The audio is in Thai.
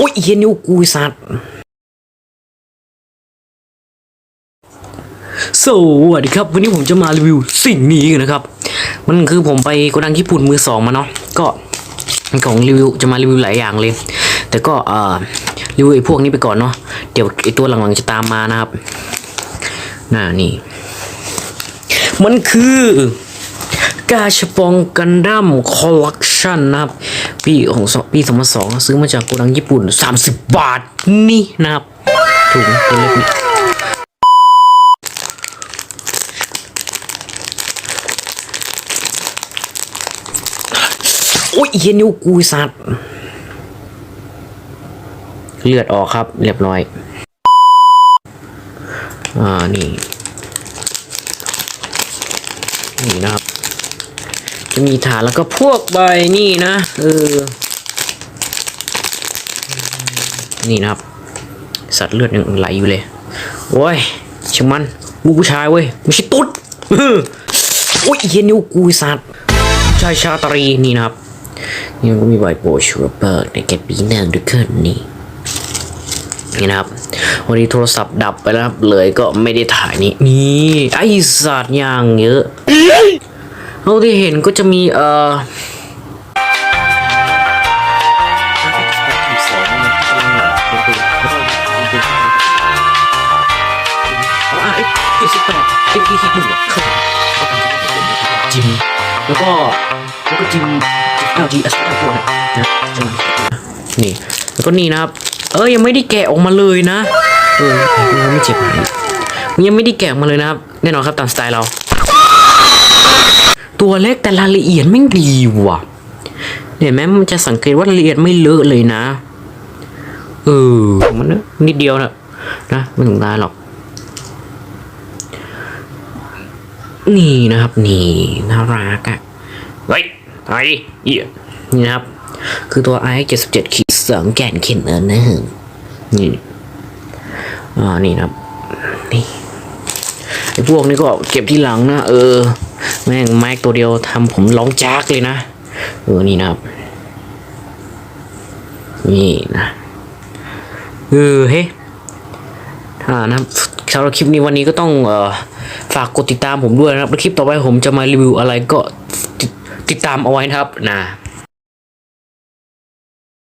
อ้ยเฮียนิ้วกูสัตว์สวัสดีครับ วันนี้ผมจะมารีวิวสิ่งนี้กันนะครับ มันคือผมไปโกดังญี่ปุ่นมือสองมาเนาะก็ของรีวิวจะมารีวิวหลายอย่างเลย แต่ก็เอ่อรีวิวไอ้พวกนี้ไปก่อนเนาะเดี๋ยวไอ้ตัวหลังๆจะตามมานะครับน่านี่ มันคือกาชปองกันดั้มคอลเลกชันนะครับ ปีของสองปี2002ซื้อมาจากโกดังญี่ปุ่น 30 บาทนี่นะครับถุงตัวเล็กนี่โอ้ยเฮียนิ้วกูสัตว์เลือดออกครับ เรียบร้อย อ่า นี่ นี่นะครับ จะมีฐานแล้วก็พวกใบนี่นะเออนี่นะครับ สัตว์เลือดยังไหลอยู่เลยโอ้ยช่างมันลูกผู้ชายเว้ยไม่ใช่ตุ๊ดออโอ้ยเฮียนิ้วกูสัตว์ชายชาตรีนี่นะครับนี่มันก็มีใบโปรชัวเปิดในแกปีหน้าด้วยขึ้นนี่นี่นะครับวันนี้โทรศัพท์ดับไปแล้วครับเลยก็ไม่ได้ถ่ายนี่นี่ไอสัตว์อย่างเยอะ เท่าที่เห็นก็จะมีเอ่อจิมแล้วก็แล้วก็จิมเก้าจีอัสตัวนะนี่แล้วก็นี่นะครับ เออยังไม่ได้แกะออกมาเลยนะเออยังไม่เจ็บหมยังไม่ได้แกะออกมาเลยนะครับ แน่นอนครับตามสไตล์เรา ตัวเล็กแต่รายละเอียดไม่ดีว่ะเห็นไหมมันจะสังเกตว่ารายละเอียดไม่เลอะเลยนะ เออ มันนิดเดียวนะนะไม่ถึงตายหรอก นี่นะครับ นี่น่ารักอะเฮ้ยไอ้เหี้ยนี่นะครับ คือตัว i 7 7ขีดสองแก่นเข็นเอินนะฮะนี่อ่านี่นะครับ นี่ไอ้พวกนี้ก็เก็บที่หลังนะ เออ แม่งไมค์ตัวเดียวทำผมร้องจากเลยนะเออนี่นะครับ นี่นะเออเฮ้อ่านะครับสำหรับคลิปนี้วันนี้ก็ต้องเอ่อฝากกดติดตามผมด้วยนะครับแล้วคลิปต่อไปผมจะมารีวิวอะไรก็ตติดตามเอาไว้นะครับนะ